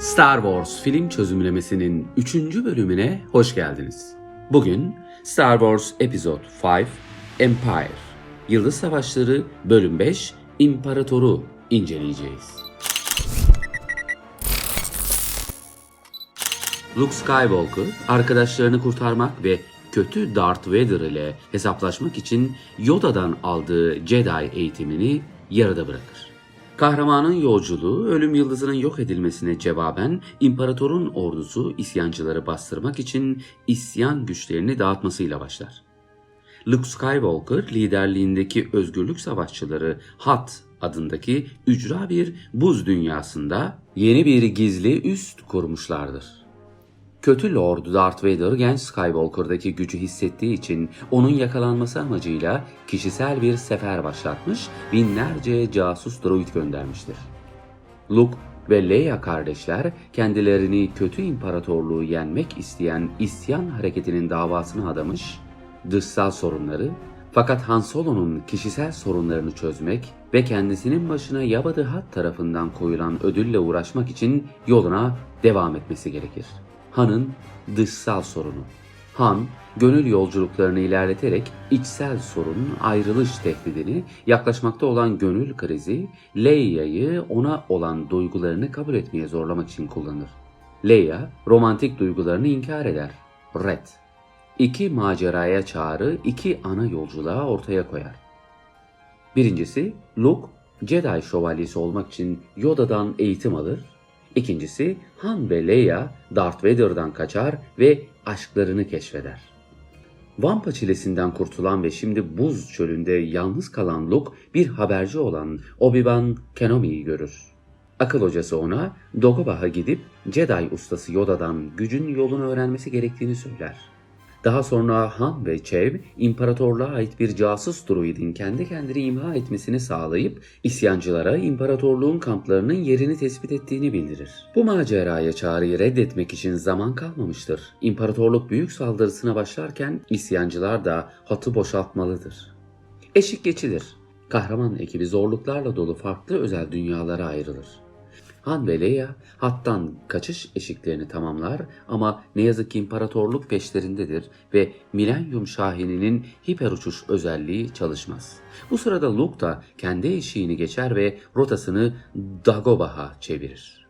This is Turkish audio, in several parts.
Star Wars film çözümlemesinin 3. bölümüne hoş geldiniz. Bugün Star Wars Episode 5 Empire Yıldız Savaşları Bölüm 5 İmparatoru inceleyeceğiz. Luke Skywalker arkadaşlarını kurtarmak ve kötü Darth Vader ile hesaplaşmak için Yoda'dan aldığı Jedi eğitimini yarıda bırakır. Kahramanın yolculuğu ölüm yıldızının yok edilmesine cevaben imparatorun ordusu isyancıları bastırmak için isyan güçlerini dağıtmasıyla başlar. Luke Skywalker liderliğindeki özgürlük savaşçıları HAT adındaki ücra bir buz dünyasında yeni bir gizli üst kurmuşlardır. Kötü Lord Darth Vader genç Skywalker'daki gücü hissettiği için onun yakalanması amacıyla kişisel bir sefer başlatmış, binlerce casus droid göndermiştir. Luke ve Leia kardeşler kendilerini kötü imparatorluğu yenmek isteyen isyan hareketinin davasına adamış, dışsal sorunları fakat Han Solo'nun kişisel sorunlarını çözmek ve kendisinin başına Jabba the Hutt tarafından koyulan ödülle uğraşmak için yoluna devam etmesi gerekir. Han'ın dışsal sorunu. Han, gönül yolculuklarını ilerleterek içsel sorun, ayrılış tehdidini, yaklaşmakta olan gönül krizi, Leia'yı ona olan duygularını kabul etmeye zorlamak için kullanır. Leia, romantik duygularını inkar eder. Red. İki maceraya çağrı, iki ana yolculuğa ortaya koyar. Birincisi, Luke, Jedi şövalyesi olmak için Yoda'dan eğitim alır. İkincisi, Han ve Leia Darth Vader'dan kaçar ve aşklarını keşfeder. Vampa çilesinden kurtulan ve şimdi buz çölünde yalnız kalan Luke bir haberci olan Obi-Wan Kenobi'yi görür. Akıl hocası ona Dagobah'a gidip Jedi ustası Yoda'dan gücün yolunu öğrenmesi gerektiğini söyler. Daha sonra Han ve Chev, imparatorluğa ait bir casus druidin kendi kendini imha etmesini sağlayıp isyancılara imparatorluğun kamplarının yerini tespit ettiğini bildirir. Bu maceraya çağrıyı reddetmek için zaman kalmamıştır. İmparatorluk büyük saldırısına başlarken isyancılar da hatı boşaltmalıdır. Eşik geçilir. Kahraman ekibi zorluklarla dolu farklı özel dünyalara ayrılır. Han ve Leia hattan kaçış eşiklerini tamamlar ama ne yazık ki imparatorluk peşlerindedir ve Milenyum Şahini'nin hiper uçuş özelliği çalışmaz. Bu sırada Luke da kendi eşiğini geçer ve rotasını Dagobah'a çevirir.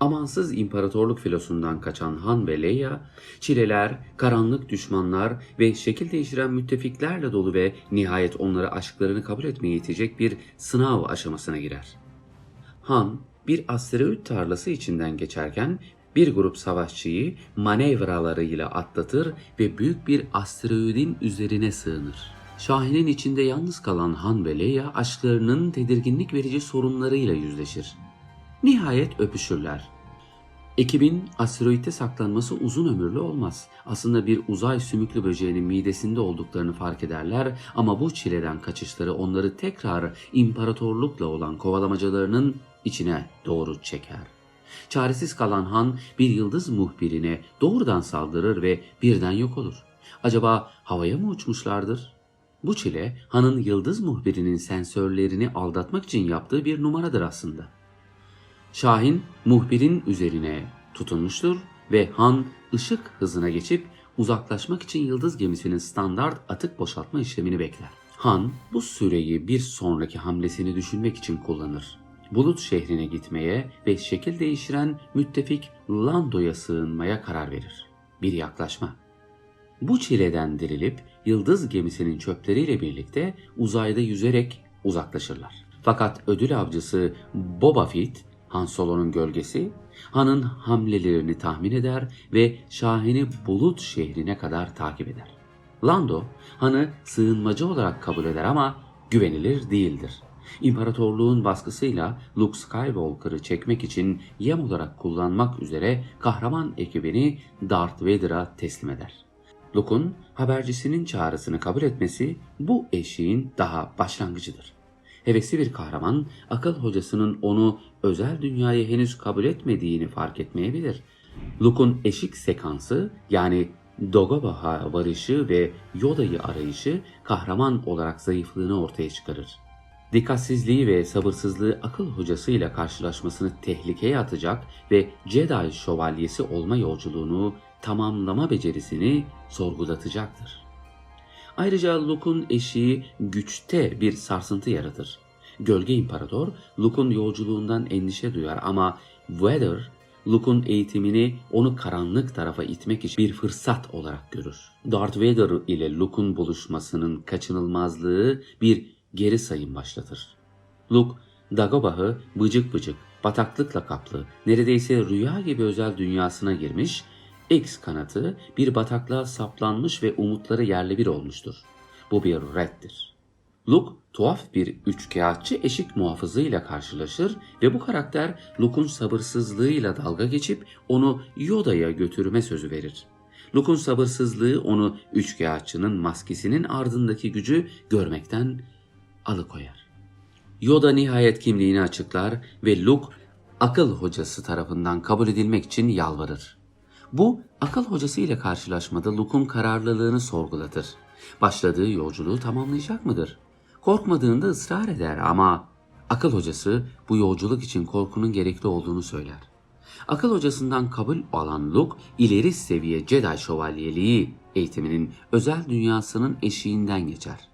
Amansız imparatorluk filosundan kaçan Han ve Leia, çileler, karanlık düşmanlar ve şekil değiştiren müttefiklerle dolu ve nihayet onları aşklarını kabul etmeye itecek bir sınav aşamasına girer. Han bir asteroid tarlası içinden geçerken bir grup savaşçıyı manevralarıyla atlatır ve büyük bir asteroidin üzerine sığınır. Şahin'in içinde yalnız kalan Han ve Leia aşklarının tedirginlik verici sorunlarıyla yüzleşir. Nihayet öpüşürler. Ekibin asteroitte saklanması uzun ömürlü olmaz. Aslında bir uzay sümüklü böceğinin midesinde olduklarını fark ederler ama bu çileden kaçışları onları tekrar imparatorlukla olan kovalamacalarının içine doğru çeker. Çaresiz kalan Han bir yıldız muhbirine doğrudan saldırır ve birden yok olur. Acaba havaya mı uçmuşlardır? Bu çile Han'ın yıldız muhbirinin sensörlerini aldatmak için yaptığı bir numaradır aslında. Şahin muhbirin üzerine tutunmuştur ve Han ışık hızına geçip uzaklaşmak için yıldız gemisinin standart atık boşaltma işlemini bekler. Han bu süreyi bir sonraki hamlesini düşünmek için kullanır. Bulut şehrine gitmeye ve şekil değiştiren müttefik Lando'ya sığınmaya karar verir. Bir yaklaşma. Bu çileden dirilip yıldız gemisinin çöpleriyle birlikte uzayda yüzerek uzaklaşırlar. Fakat ödül avcısı Boba Fett, Han Solo'nun gölgesi, Han'ın hamlelerini tahmin eder ve Şahin'i Bulut şehrine kadar takip eder. Lando, Han'ı sığınmacı olarak kabul eder ama güvenilir değildir. İmparatorluğun baskısıyla Luke Skywalker'ı çekmek için yem olarak kullanmak üzere kahraman ekibini Darth Vader'a teslim eder. Luke'un habercisinin çağrısını kabul etmesi bu eşiğin daha başlangıcıdır. Hevesli bir kahraman akıl hocasının onu özel dünyayı henüz kabul etmediğini fark etmeyebilir. Luke'un eşik sekansı yani Dagobah'a varışı ve Yoda'yı arayışı kahraman olarak zayıflığını ortaya çıkarır. dikkatsizliği ve sabırsızlığı akıl hocasıyla karşılaşmasını tehlikeye atacak ve Jedi şövalyesi olma yolculuğunu tamamlama becerisini sorgulatacaktır. Ayrıca Luke'un eşiği güçte bir sarsıntı yaratır. Gölge İmparator Luke'un yolculuğundan endişe duyar ama Vader Luke'un eğitimini onu karanlık tarafa itmek için bir fırsat olarak görür. Darth Vader ile Luke'un buluşmasının kaçınılmazlığı bir geri sayım başlatır. Luke, Dagobah'ı bıcık bıcık, bataklıkla kaplı, neredeyse rüya gibi özel dünyasına girmiş, X kanatı bir bataklığa saplanmış ve umutları yerle bir olmuştur. Bu bir reddir. Luke tuhaf bir üçkağıtçı eşik muhafızıyla karşılaşır ve bu karakter Luke'un sabırsızlığıyla dalga geçip onu Yoda'ya götürme sözü verir. Luke'un sabırsızlığı onu üçkağıtçının maskesinin ardındaki gücü görmekten alıkoyar. Yoda nihayet kimliğini açıklar ve Luke akıl hocası tarafından kabul edilmek için yalvarır. Bu akıl hocası ile karşılaşmada Luke'un kararlılığını sorgulatır. Başladığı yolculuğu tamamlayacak mıdır? Korkmadığında ısrar eder ama akıl hocası bu yolculuk için korkunun gerekli olduğunu söyler. Akıl hocasından kabul alan Luke ileri seviye Jedi şövalyeliği eğitiminin özel dünyasının eşiğinden geçer.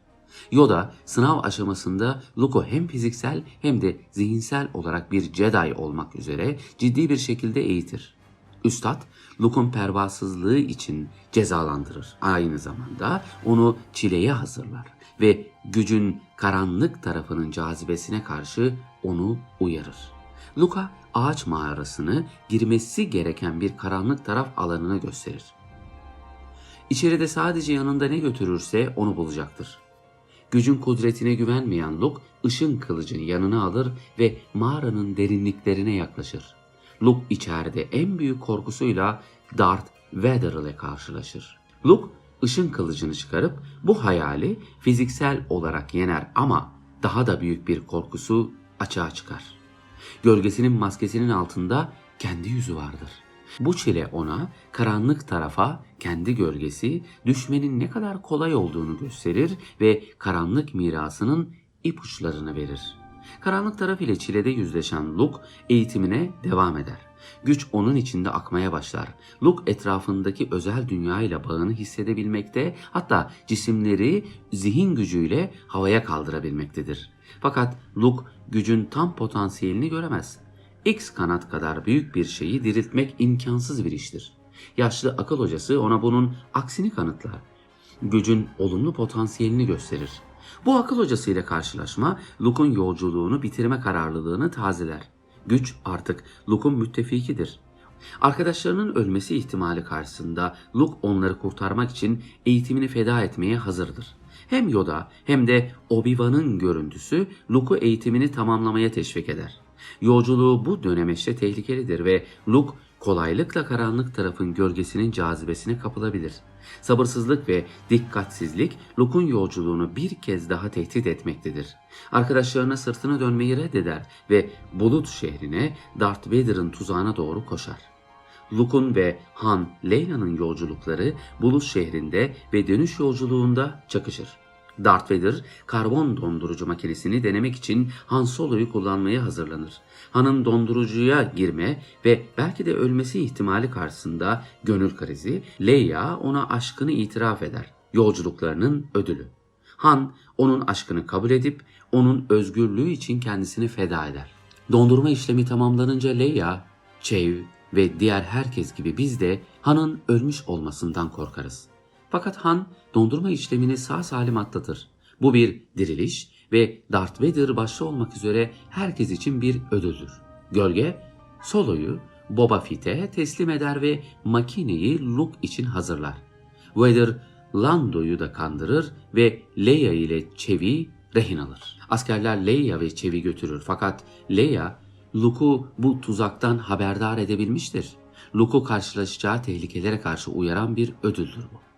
Yoda sınav aşamasında Luke'u hem fiziksel hem de zihinsel olarak bir Jedi olmak üzere ciddi bir şekilde eğitir. Üstad Luke'un pervasızlığı için cezalandırır. Aynı zamanda onu çileye hazırlar ve gücün karanlık tarafının cazibesine karşı onu uyarır. Luka ağaç mağarasını girmesi gereken bir karanlık taraf alanını gösterir. İçeride sadece yanında ne götürürse onu bulacaktır. Gücün kudretine güvenmeyen Luke, ışın kılıcını yanına alır ve mağaranın derinliklerine yaklaşır. Luke içeride en büyük korkusuyla Darth Vader ile karşılaşır. Luke ışın kılıcını çıkarıp bu hayali fiziksel olarak yener ama daha da büyük bir korkusu açığa çıkar. Gölgesinin maskesinin altında kendi yüzü vardır. Bu çile ona karanlık tarafa kendi gölgesi düşmenin ne kadar kolay olduğunu gösterir ve karanlık mirasının ipuçlarını verir. Karanlık taraf ile çilede yüzleşen Luke eğitimine devam eder. Güç onun içinde akmaya başlar. Luke etrafındaki özel dünya ile bağını hissedebilmekte hatta cisimleri zihin gücüyle havaya kaldırabilmektedir. Fakat Luke gücün tam potansiyelini göremez. X kanat kadar büyük bir şeyi diriltmek imkansız bir iştir. Yaşlı akıl hocası ona bunun aksini kanıtlar. Gücün olumlu potansiyelini gösterir. Bu akıl hocasıyla karşılaşma Luke'un yolculuğunu bitirme kararlılığını tazeler. Güç artık Luke'un müttefikidir. Arkadaşlarının ölmesi ihtimali karşısında Luke onları kurtarmak için eğitimini feda etmeye hazırdır. Hem Yoda hem de Obi-Wan'ın görüntüsü Luke'u eğitimini tamamlamaya teşvik eder. Yolculuğu bu dönemeçte tehlikelidir ve Luke kolaylıkla karanlık tarafın gölgesinin cazibesine kapılabilir. Sabırsızlık ve dikkatsizlik Luke'un yolculuğunu bir kez daha tehdit etmektedir. Arkadaşlarına sırtını dönmeyi reddeder ve Bulut şehrine Darth Vader'ın tuzağına doğru koşar. Luke'un ve Han, Leyla'nın yolculukları Bulut şehrinde ve dönüş yolculuğunda çakışır. Darth Vader karbon dondurucu makinesini denemek için Han Solo'yu kullanmaya hazırlanır. Han'ın dondurucuya girme ve belki de ölmesi ihtimali karşısında gönül krizi, Leia ona aşkını itiraf eder. Yolculuklarının ödülü. Han onun aşkını kabul edip onun özgürlüğü için kendisini feda eder. Dondurma işlemi tamamlanınca Leia, Chev ve diğer herkes gibi biz de Han'ın ölmüş olmasından korkarız. Fakat Han dondurma işlemini sağ salim atlatır. Bu bir diriliş ve Darth Vader başta olmak üzere herkes için bir ödüldür. Gölge Solo'yu Boba Fett'e teslim eder ve makineyi Luke için hazırlar. Vader Lando'yu da kandırır ve Leia ile Chewie rehin alır. Askerler Leia ve Chewie götürür fakat Leia Luke'u bu tuzaktan haberdar edebilmiştir. Luke'u karşılaşacağı tehlikelere karşı uyaran bir ödüldür bu.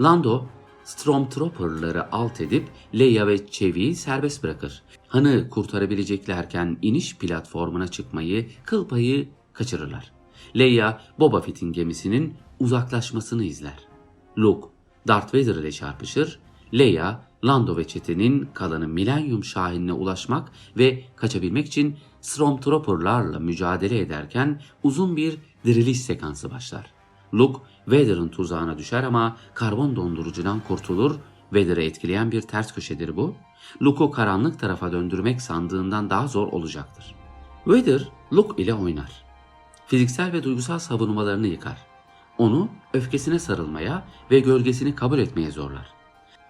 Lando Stormtrooper'ları alt edip Leia ve Chevie'yi serbest bırakır. Han'ı kurtarabileceklerken iniş platformuna çıkmayı kıl payı kaçırırlar. Leia Boba Fett'in gemisinin uzaklaşmasını izler. Luke Darth Vader ile çarpışır. Leia Lando ve çetenin kalanı Millennium Şahin'ine ulaşmak ve kaçabilmek için Stormtrooper'larla mücadele ederken uzun bir diriliş sekansı başlar. Luke, Vader'ın tuzağına düşer ama karbon dondurucudan kurtulur. Vader'ı etkileyen bir ters köşedir bu. Luke'u karanlık tarafa döndürmek sandığından daha zor olacaktır. Vader, Luke ile oynar. Fiziksel ve duygusal savunmalarını yıkar. Onu öfkesine sarılmaya ve gölgesini kabul etmeye zorlar.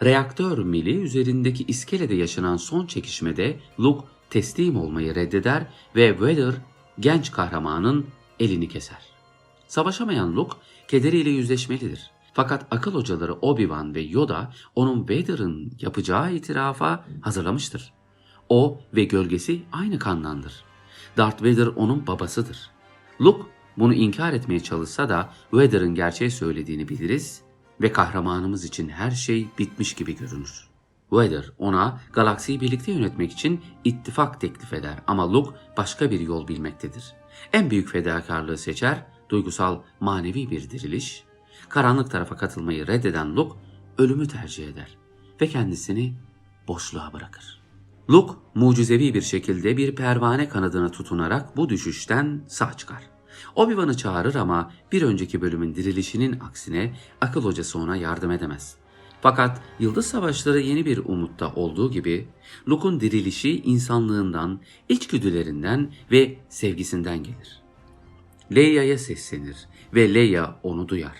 Reaktör mili üzerindeki iskelede yaşanan son çekişmede Luke teslim olmayı reddeder ve Vader genç kahramanın elini keser. Savaşamayan Luke kederiyle yüzleşmelidir. Fakat akıl hocaları Obi-Wan ve Yoda onun Vader'ın yapacağı itirafa hazırlamıştır. O ve gölgesi aynı kandandır. Darth Vader onun babasıdır. Luke bunu inkar etmeye çalışsa da Vader'ın gerçeği söylediğini biliriz ve kahramanımız için her şey bitmiş gibi görünür. Vader ona galaksiyi birlikte yönetmek için ittifak teklif eder ama Luke başka bir yol bilmektedir. En büyük fedakarlığı seçer, duygusal, manevi bir diriliş. Karanlık tarafa katılmayı reddeden Luke ölümü tercih eder ve kendisini boşluğa bırakır. Luke mucizevi bir şekilde bir pervane kanadına tutunarak bu düşüşten sağ çıkar. Obi-Wan'ı çağırır ama bir önceki bölümün dirilişinin aksine akıl hocası ona yardım edemez. Fakat Yıldız Savaşları yeni bir umutta olduğu gibi Luke'un dirilişi insanlığından, içgüdülerinden ve sevgisinden gelir. Leia'ya seslenir ve Leia onu duyar.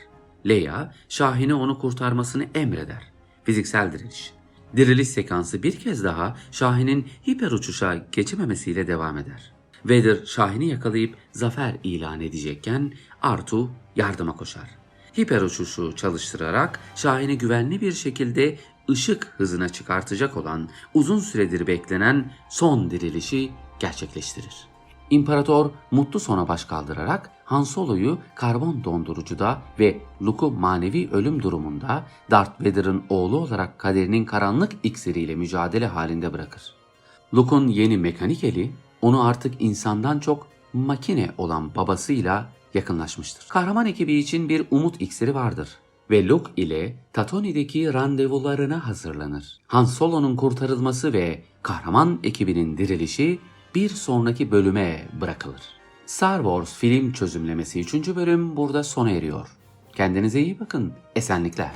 Leia, Şahin'e onu kurtarmasını emreder. Fiziksel diriliş. Diriliş sekansı bir kez daha Şahin'in hiper uçuşa geçememesiyle devam eder. Vader Şahin'i yakalayıp zafer ilan edecekken Artu yardıma koşar. Hiper uçuşu çalıştırarak Şahin'i güvenli bir şekilde ışık hızına çıkartacak olan uzun süredir beklenen son dirilişi gerçekleştirir. İmparator mutlu sona baş kaldırarak Han Solo'yu karbon dondurucuda ve Luke'u manevi ölüm durumunda Darth Vader'ın oğlu olarak kaderinin karanlık iksiriyle mücadele halinde bırakır. Luke'un yeni mekanik eli onu artık insandan çok makine olan babasıyla yakınlaşmıştır. Kahraman ekibi için bir umut iksiri vardır ve Luke ile Tatooine'deki randevularına hazırlanır. Han Solo'nun kurtarılması ve kahraman ekibinin dirilişi bir sonraki bölüme bırakılır. Star Wars film çözümlemesi 3. bölüm burada sona eriyor. Kendinize iyi bakın. Esenlikler.